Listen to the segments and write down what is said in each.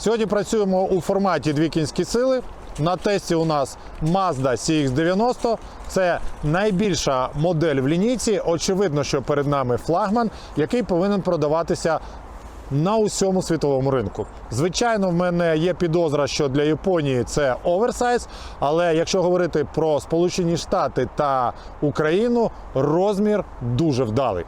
Сьогодні працюємо у форматі дві кінські сили. На тесті у нас Mazda CX-90. Це найбільша модель в лінійці. Очевидно, що перед нами флагман, який повинен продаватися на усьому світовому ринку. Звичайно, в мене є підозра, що для Японії це оверсайз, але якщо говорити про Сполучені Штати та Україну, розмір дуже вдалий.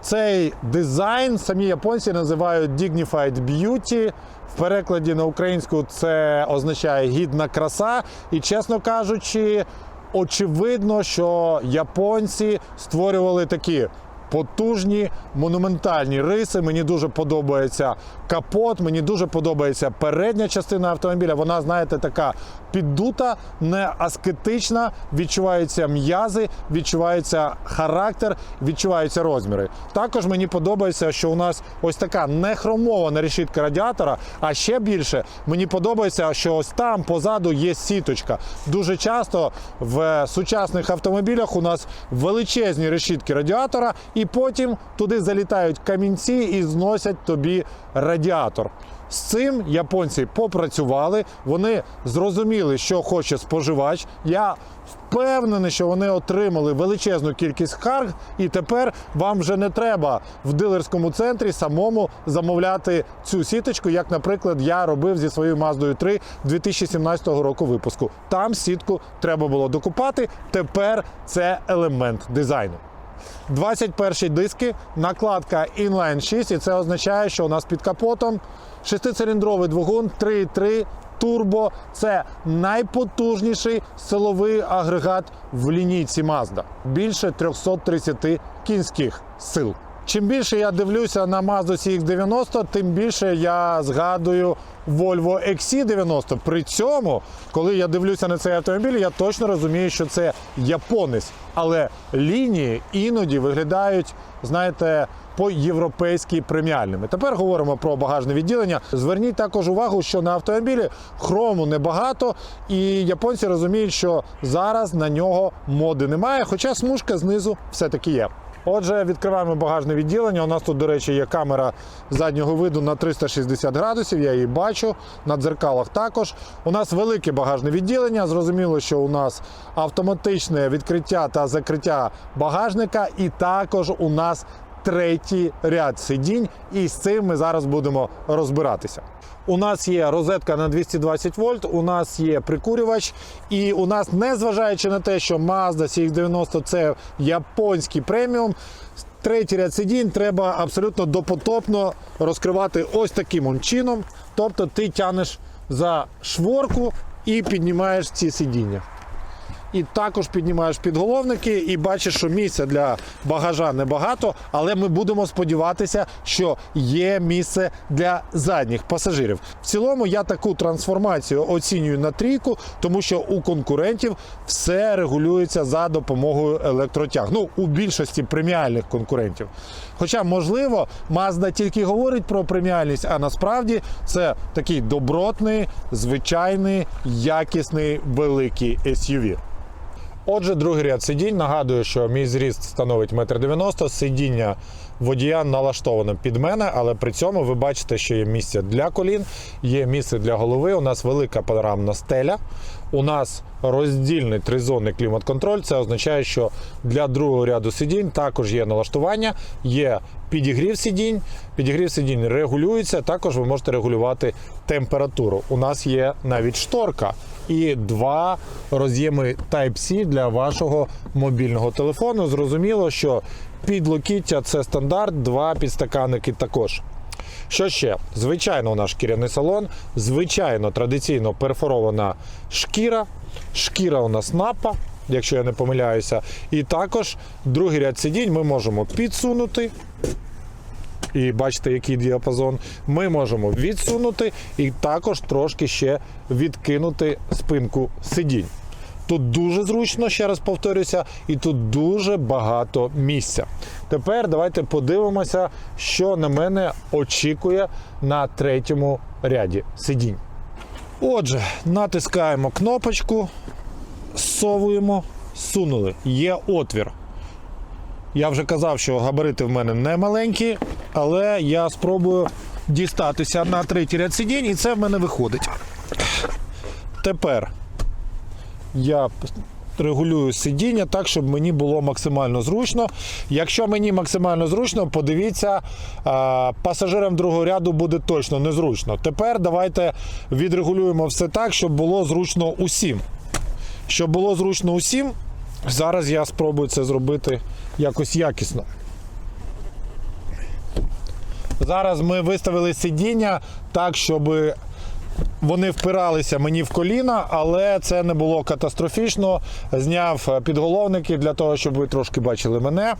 Цей дизайн самі японці називають Dignified Beauty. Перекладі на українську це означає гідна краса. І, чесно кажучи, очевидно, що японці створювали такі потужні монументальні риси. Мені дуже подобається капот, мені дуже подобається передня частина автомобіля. Вона, знаєте, така піддута, не аскетична, відчуваються м'язи, відчувається характер, відчуваються розміри. Також мені подобається, що у нас ось така нехромована решітка радіатора. А ще більше мені подобається, що ось там позаду є сіточка. Дуже часто в сучасних автомобілях у нас величезні решітки радіатора, і потім туди залітають камінці і зносять тобі радіатор. З цим японці попрацювали, вони зрозуміли, що хоче споживач. Я впевнений, що вони отримали величезну кількість скарг, і тепер вам вже не треба в дилерському центрі самому замовляти цю сіточку, як, наприклад, я робив зі своєю Маздою 3 2017 року випуску. Там сітку треба було докупати. Тепер це елемент дизайну. 21 диски, накладка Inline 6, і це означає, що у нас під капотом шестициліндровий двигун 3.3 Turbo. Це найпотужніший силовий агрегат в лінійці Mazda. Більше 330 кінських сил. Чим більше я дивлюся на Mazda CX-90, тим більше я згадую Volvo XC90. При цьому, коли я дивлюся на цей автомобіль, я точно розумію, що це японець. Але лінії іноді виглядають, знаєте, по-європейськи преміальними. Тепер говоримо про багажне відділення. Зверніть також увагу, що на автомобілі хрому небагато, і японці розуміють, що зараз на нього моди немає, хоча смужка знизу все-таки є. Отже, відкриваємо багажне відділення. У нас тут, до речі, є камера заднього виду на 360 градусів. Я її бачу. На дзеркалах також. У нас велике багажне відділення. Зрозуміло, що у нас автоматичне відкриття та закриття багажника, і також у нас третій ряд сидінь, і з цим ми зараз будемо розбиратися. У нас є розетка на 220 вольт, у нас є прикурювач, і у нас, незважаючи на те, що Mazda CX-90 це японський преміум, третій ряд сидінь треба абсолютно допотопно розкривати ось таким чином. Тобто ти тянеш за шворку і піднімаєш ці сидіння і також піднімаєш підголовники і бачиш, що місця для багажа небагато, але ми будемо сподіватися, що є місце для задніх пасажирів. В цілому я таку трансформацію оцінюю на трійку, тому що у конкурентів все регулюється за допомогою електротяг. Ну, у більшості преміальних конкурентів. Хоча, можливо, Mazda тільки говорить про преміальність, а насправді це такий добротний, звичайний, якісний великий SUV. Отже, другий ряд сидінь. Нагадую, що мій зріст становить 1,90 м. Сидіння водія налаштоване під мене, але при цьому ви бачите, що є місце для колін, є місце для голови. У нас велика панорамна стеля. У нас роздільний тризонний клімат-контроль. Це означає, що для другого ряду сидінь також є налаштування, є підігрів сидінь. Підігрів сидінь регулюється. Також ви можете регулювати температуру. У нас є навіть шторка і два роз'єми Type-C для вашого мобільного телефону. Зрозуміло, що підлокіття це стандарт, два підстаканники також. Що ще? Звичайно, у нас шкіряний салон, звичайно, традиційно перфорована шкіра. Шкіра у нас напа, якщо я не помиляюся. І також другий ряд сидінь ми можемо підсунути. І бачите, який діапазон. Ми можемо відсунути і також трошки ще відкинути спинку сидінь. Тут дуже зручно, ще раз повторюся, і тут дуже багато місця. Тепер давайте подивимося, що на мене очікує на третьому ряді сидінь. Отже, натискаємо кнопочку, совуємо, сунули. Є отвір. Я вже казав, що габарити в мене не маленькі, але я спробую дістатися на третій ряд сидінь, і це в мене виходить. Тепер я регулюю сидіння так, щоб мені було максимально зручно. Якщо мені максимально зручно, подивіться, пасажирам другого ряду буде точно незручно. Тепер давайте відрегулюємо все так, щоб було зручно усім. Щоб було зручно усім, зараз я спробую це зробити якось якісно. Зараз ми виставили сидіння так, щоб вони впиралися мені в коліна, але це не було катастрофічно. Зняв е, підголовники для того, щоб ви трошки бачили мене.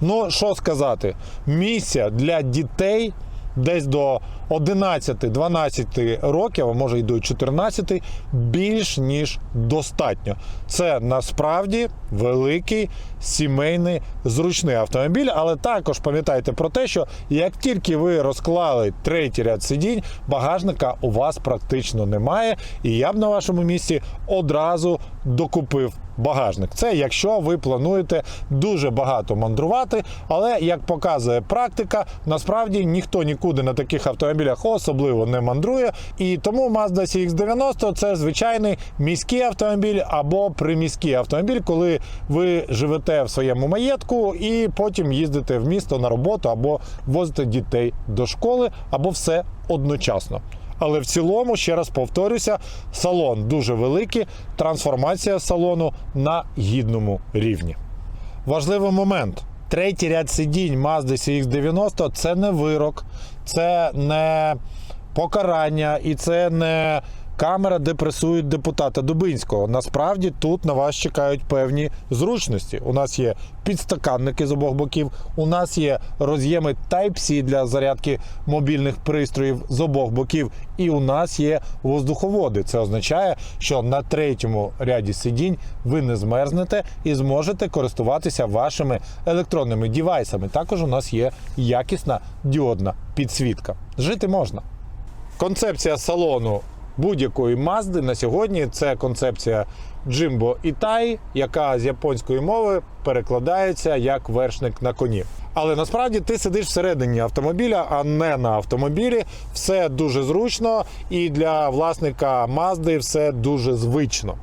Ну, що сказати, місця для дітей десь до 11-12 років, а може й до 14, більш ніж достатньо. Це насправді великий сімейний зручний автомобіль, але також пам'ятайте про те, що як тільки ви розклали третій ряд сидінь, багажника у вас практично немає. І я б на вашому місці одразу докупив багажник. Це якщо ви плануєте дуже багато мандрувати, але як показує практика, насправді ніхто нікуди на таких автомобілях особливо не мандрує. І тому Mazda CX-90 це звичайний міський автомобіль або приміський автомобіль, коли ви живете в своєму маєтку і потім їздите в місто на роботу або возите дітей до школи, або все одночасно. Але в цілому, ще раз повторюся, салон дуже великий, трансформація салону на гідному рівні. Важливий момент. Третій ряд сидінь Mazda CX-90 це не вирок, це не покарання і це не камера, де пресують депутата Дубинського. Насправді тут на вас чекають певні зручності. У нас є підстаканники з обох боків, у нас є роз'єми Type-C для зарядки мобільних пристроїв з обох боків, і у нас є воздуховоди. Це означає, що на третьому ряді сидінь ви не змерзнете і зможете користуватися вашими електронними дівайсами. Також у нас є якісна діодна підсвітка. Жити можна. Концепція салону будь-якої Мазди на сьогодні це концепція Jimbo Itai, яка з японської мови перекладається як вершник на коні. Але насправді ти сидиш всередині автомобіля, а не на автомобілі. Все дуже зручно, і для власника Мазди все дуже звично.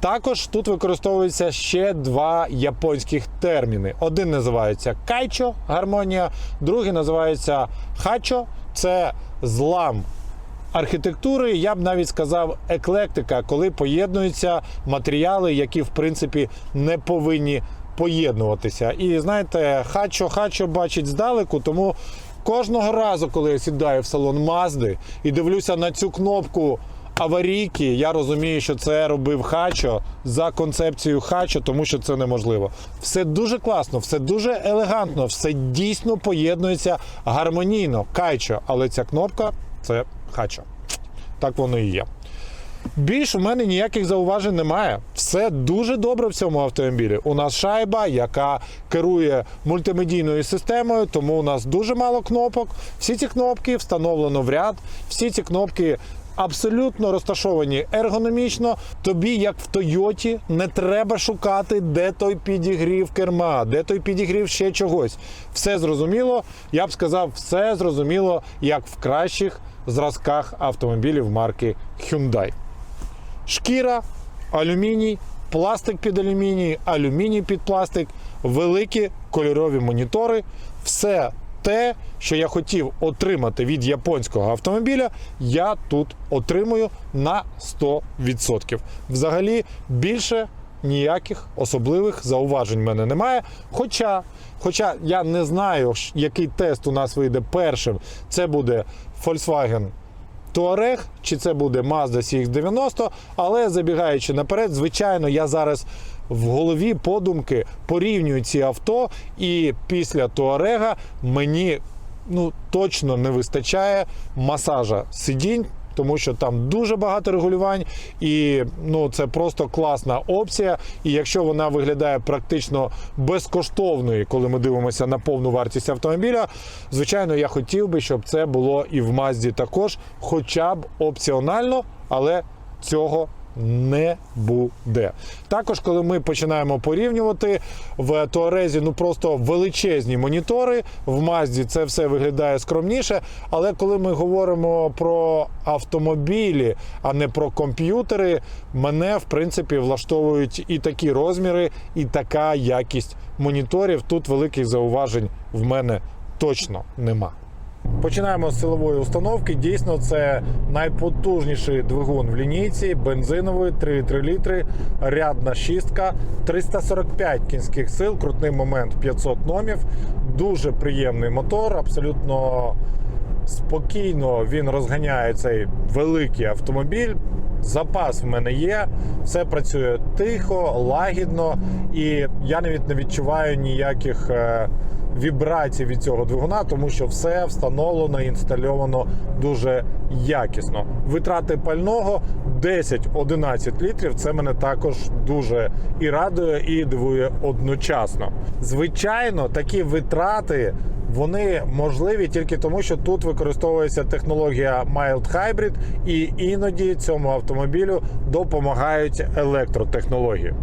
Також тут використовуються ще два японських терміни. Один називається кайчо гармонія, другий називається хачо це злам архітектури, я б навіть сказав, еклектика, коли поєднуються матеріали, які в принципі не повинні поєднуватися. І знаєте, хачо хачо бачить здалеку, тому кожного разу, коли я сідаю в салон Мазди і дивлюся на цю кнопку. Аварійки, я розумію, що це робив Хачо за концепцією Хачо, тому що це неможливо. Все дуже класно, все дуже елегантно, все дійсно поєднується гармонійно. Кайчо, але ця кнопка це Хачо. Так воно і є. Більш у мене ніяких зауважень немає. Все дуже добре в цьому автомобілі. У нас шайба, яка керує мультимедійною системою, тому у нас дуже мало кнопок. Всі ці кнопки встановлено в ряд, всі ці кнопки. Абсолютно розташовані ергономічно. Тобі, як в Тойоті, не треба шукати, де той підігрів керма, де той підігрів ще чогось. Все зрозуміло. Я б сказав, все зрозуміло, як в кращих зразках автомобілів марки Hyundai. Шкіра, алюміній, пластик під алюміній, алюміній під пластик, великі кольорові монітори. Все те, що я хотів отримати від японського автомобіля, я тут отримую на 100%. Взагалі більше ніяких особливих зауважень в мене немає. Хоча, хоча я не знаю, який тест у нас вийде першим. Це буде Volkswagen Touareg, чи це буде Mazda CX-90, але забігаючи наперед, звичайно, я зараз в голові подумки порівнюю ці авто, і після Туарега мені ну, точно не вистачає масажа сидінь. Тому що там дуже багато регулювань, і ну це просто класна опція. І якщо вона виглядає практично безкоштовною, коли ми дивимося на повну вартість автомобіля, звичайно, я хотів би, щоб це було і в Мазді також, хоча б опціонально, але цього не буде. Також, коли ми починаємо порівнювати в Туарезі, ну просто величезні монітори. В Мазді це все виглядає скромніше. Але коли ми говоримо про автомобілі, а не про комп'ютери, мене в принципі влаштовують і такі розміри, і така якість моніторів. Тут великих зауважень в мене точно нема. Починаємо з силової установки. Дійсно, це найпотужніший двигун в лінійці, бензиновий 3,3 літри, рядна шістка, 345 кінських сил, крутний момент 500 номів. Дуже приємний мотор, абсолютно спокійно він розганяє цей великий автомобіль. Запас в мене є, все працює тихо, лагідно, і я навіть не відчуваю ніяких е, вібрацій від цього двигуна, тому що все встановлено і інстальовано дуже якісно. Витрати пального 10-11 літрів. Це мене також дуже і радує, і дивує одночасно. Звичайно, такі витрати. Вони можливі тільки тому, що тут використовується технологія Mild Hybrid, і іноді цьому автомобілю допомагають електротехнології.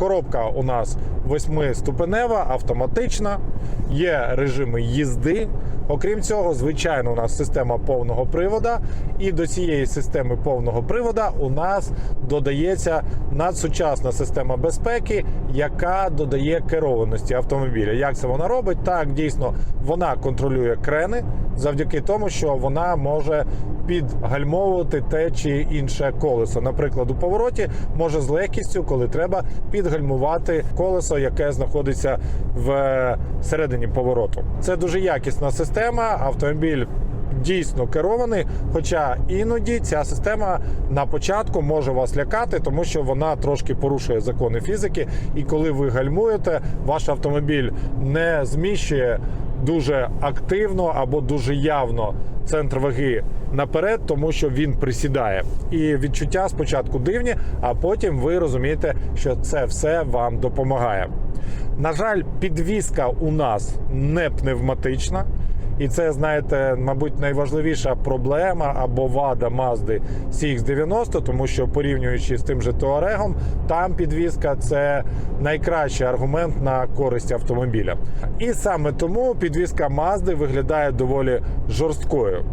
Коробка у нас восьмиступенева, автоматична, є режими їзди. Окрім цього, звичайно, у нас система повного привода, і до цієї системи повного привода у нас додається надсучасна система безпеки, яка додає керованості автомобіля. Як це вона робить? Так, дійсно, вона контролює крени завдяки тому, що вона може підгальмовувати те чи інше колесо. Наприклад, у повороті може з легкістю, коли треба, підгальмувати колесо, яке знаходиться в середині повороту. Це дуже якісна система. Автомобіль. Дійсно керований, хоча іноді ця система на початку може вас лякати, тому що вона трошки порушує закони фізики. І коли ви гальмуєте, ваш автомобіль не зміщує дуже активно або дуже явно центр ваги наперед, тому що він присідає. І відчуття спочатку дивні, а потім ви розумієте, що це все вам допомагає. На жаль, підвізка у нас не пневматична. І це, знаєте, мабуть, найважливіша проблема або вада Mazda CX-90, тому що порівнюючи з тим же Touareg, там підвізка це найкращий аргумент на користь автомобіля. І саме тому підвізка Mazda виглядає доволі жорсткою.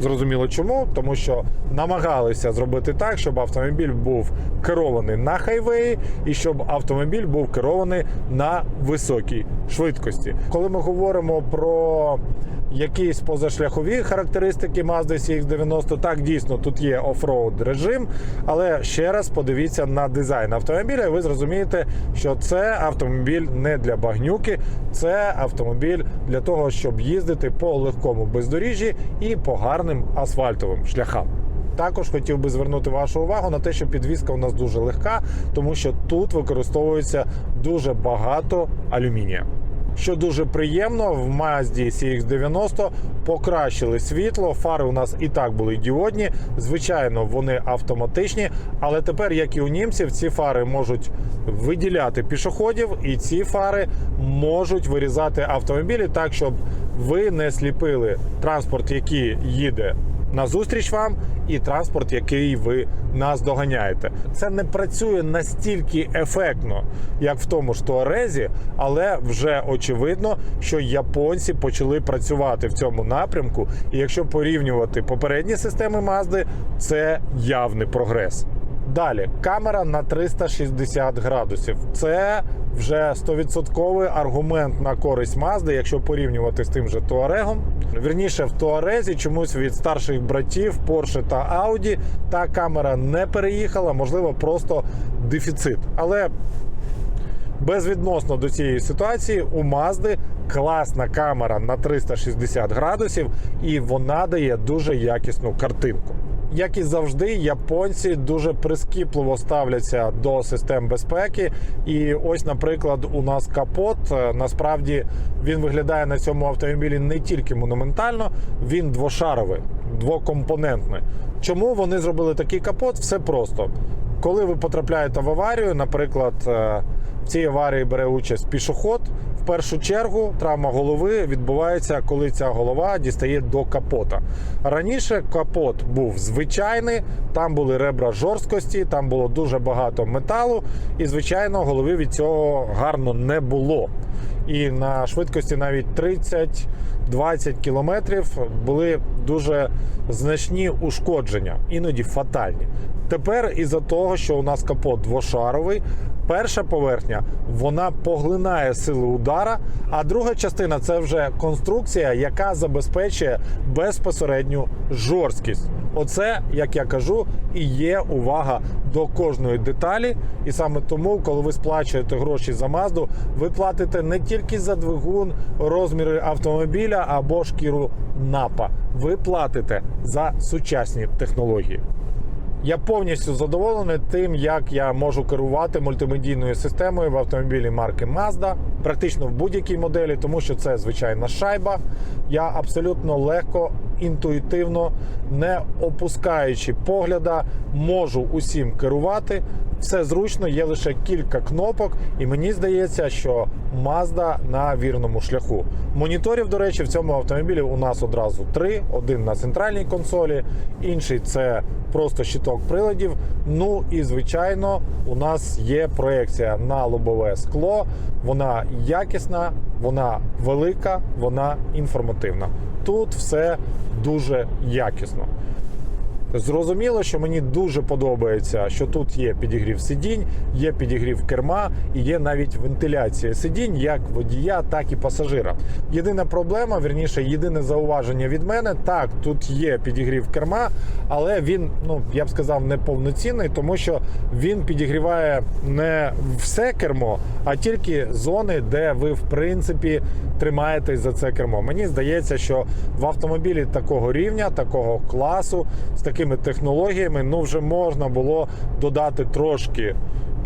Зрозуміло чому, тому що намагалися зробити так, щоб автомобіль був керований на хайвеї і щоб автомобіль був керований на високій швидкості. Коли ми говоримо про якісь позашляхові характеристики Mazda CX-90, так дійсно тут є офроуд режим, але ще раз подивіться на дизайн автомобіля, і ви зрозумієте, що це автомобіль не для багнюки, це автомобіль для того, щоб їздити по легкому бездоріжжі і по гарним асфальтовим шляхам. Також хотів би звернути вашу увагу на те, що підвізка у нас дуже легка, тому що тут використовується дуже багато алюмінія. Що дуже приємно, в Mazda CX-90 покращили світло. Фари у нас і так були діодні. Звичайно, вони автоматичні, але тепер, як і у німців, ці фари можуть виділяти пішоходів, і ці фари можуть вирізати автомобілі так, щоб ви не сліпили транспорт, який їде назустріч вам, і транспорт, який ви наздоганяєте. Це не працює настільки ефектно, як в тому ж Туарезі, але вже очевидно, що японці почали працювати в цьому напрямку. І якщо порівнювати попередні системи Mazda, це явний прогрес. Далі камера на 360 градусів. Це вже 100% аргумент на користь Mazda, якщо порівнювати з тим же Туарегом. Вірніше, в Туарезі чомусь від старших братів Porsche та Audi та камера не переїхала, можливо, просто дефіцит. Але безвідносно до цієї ситуації у Mazda класна камера на 360 градусів, і вона дає дуже якісну картинку. Як і завжди, японці дуже прискіпливо ставляться до систем безпеки. І ось, наприклад, у нас капот. Е, Насправді він виглядає на цьому автомобілі не тільки монументально, він двошаровий, двокомпонентний. Чому вони зробили такий капот? Все просто. Коли ви потрапляєте в аварію, наприклад, е, в цій аварії бере участь пішоход, В першу чергу травма голови відбувається, коли ця голова дістає до капота. Раніше капот був звичайний, там були ребра жорсткості, там було дуже багато металу, і звичайно, голови від цього гарно не було. І на швидкості навіть 30-20 кілометрів були дуже значні ушкодження, іноді фатальні. Тепер із-за того, що у нас капот двошаровий, перша поверхня вона поглинає сили удара, а друга частина це вже конструкція, яка забезпечує безпосередню жорсткість. Оце, як я кажу, і є увага до кожної деталі. І саме тому, коли ви сплачуєте гроші за мазду, ви платите не тільки за двигун, розміри автомобіля або шкіру напа. Ви платите за сучасні технології. Я повністю задоволений тим, як я можу керувати мультимедійною системою в автомобілі марки Mazda, практично в будь-якій моделі, тому що це звичайна шайба. Я абсолютно легко, інтуїтивно, не опускаючи погляда, можу усім керувати. Все зручно, є лише кілька кнопок, і мені здається, що Mazda на вірному шляху. Моніторів, до речі, в цьому автомобілі у нас одразу три: один на центральній консолі, інший це просто щиток приладів. Ну і звичайно, у нас є проекція на лобове скло. Вона якісна, вона велика, вона інформативна. Тут все дуже якісно. Зрозуміло, що мені дуже подобається, що тут є підігрів сидінь, є підігрів керма і є навіть вентиляція сидінь як водія, так і пасажира. Єдина проблема, вірніше, єдине зауваження від мене. Так, тут є підігрів керма, але він, ну я б сказав, не повноцінний, тому що він підігріває не все кермо, а тільки зони, де ви в принципі тримаєтесь за це кермо. Мені здається, що в автомобілі такого рівня, такого класу, з такими технологіями, ну вже можна було додати трошки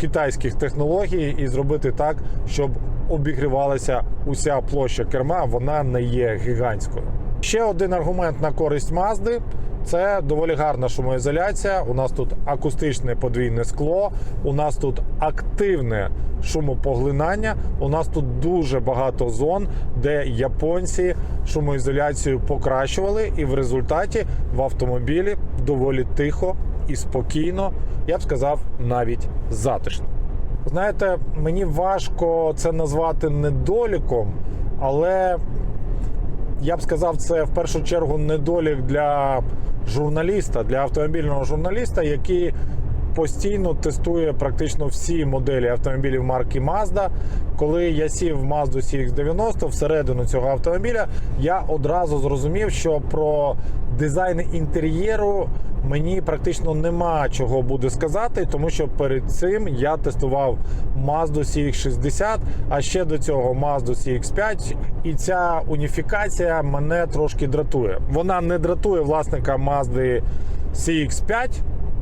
китайських технологій і зробити так, щоб обігрівалася уся площа керма, вона не є гігантською. Ще один аргумент на користь Мазди. Це доволі гарна шумоізоляція. У нас тут акустичне подвійне скло, у нас тут активне шумопоглинання. У нас тут дуже багато зон, де японці шумоізоляцію покращували, і в результаті в автомобілі доволі тихо і спокійно, я б сказав, навіть затишно. Знаєте, мені важко це назвати недоліком, але я б сказав, це в першу чергу недолік для журналіста, для автомобільного журналіста, який постійно тестує практично всі моделі автомобілів марки Mazda. Коли я сів в Mazda CX-90 всередину цього автомобіля, я одразу зрозумів, що про дизайн інтер'єру мені практично нема чого буде сказати, тому що перед цим я тестував Mazda CX-60, а ще до цього Mazda CX-5. І ця уніфікація мене трошки дратує. Вона не дратує власника Mazda CX-5,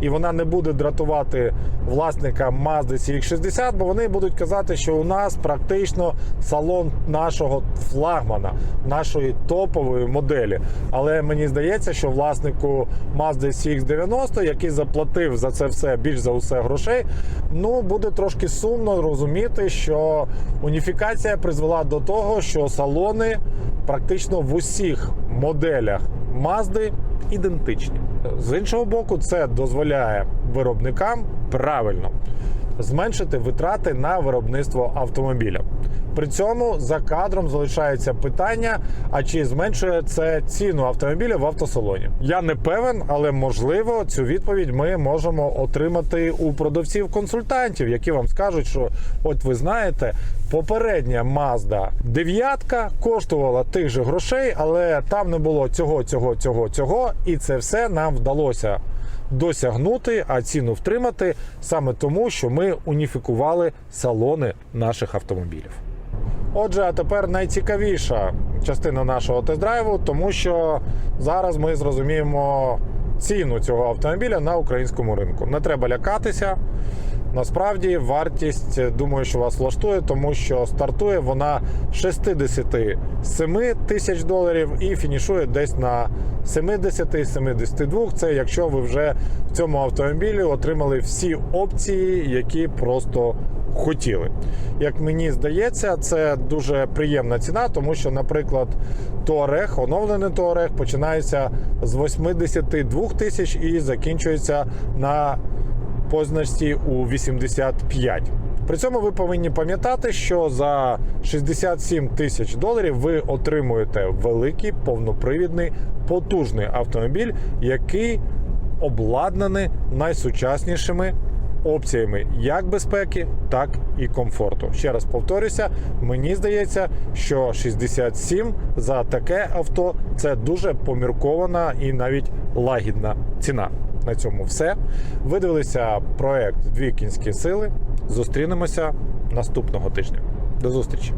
і вона не буде дратувати власника Mazda CX-60, бо вони будуть казати, що у нас практично салон нашого флагмана, нашої топової моделі. Але мені здається, що власнику Mazda CX-90, який заплатив за це все більш за усе грошей, ну буде трошки сумно розуміти, що уніфікація призвела до того, що салони практично в усіх моделях Mazda ідентичні. З іншого боку, це дозволяє виробникам правильно зменшити витрати на виробництво автомобіля. При цьому за кадром залишається питання: а чи зменшує це ціну автомобіля в автосалоні? Я не певен, але можливо цю відповідь ми можемо отримати у продавців-консультантів, які вам скажуть, що от ви знаєте, попередня Mazda 9 коштувала тих же грошей, але там не було цього, цього, цього, цього, і це все нам вдалося досягнути, а ціну втримати саме тому, що ми уніфікували салони наших автомобілів. Отже, а тепер найцікавіша частина нашого тест-драйву, тому що зараз ми зрозуміємо ціну цього автомобіля на українському ринку. Не треба лякатися. Насправді вартість, думаю, що вас влаштує, тому що стартує вона з 67 тисяч доларів і фінішує десь на 70-72. Це якщо ви вже в цьому автомобілі отримали всі опції, які просто хотіли. Як мені здається, це дуже приємна ціна, тому що, наприклад, Touareg, оновлений Touareg починається з 82 тисяч і закінчується на позначці у 85. При цьому ви повинні пам'ятати, що за 67 тисяч доларів ви отримуєте великий повнопривідний потужний автомобіль, який обладнаний найсучаснішими опціями як безпеки, так і комфорту. Ще раз повторюся, мені здається, що 67 за таке авто це дуже поміркована і навіть лагідна ціна. На цьому все. Ви дивилися проект Дві кінські сили. Зустрінемося наступного тижня. До зустрічі!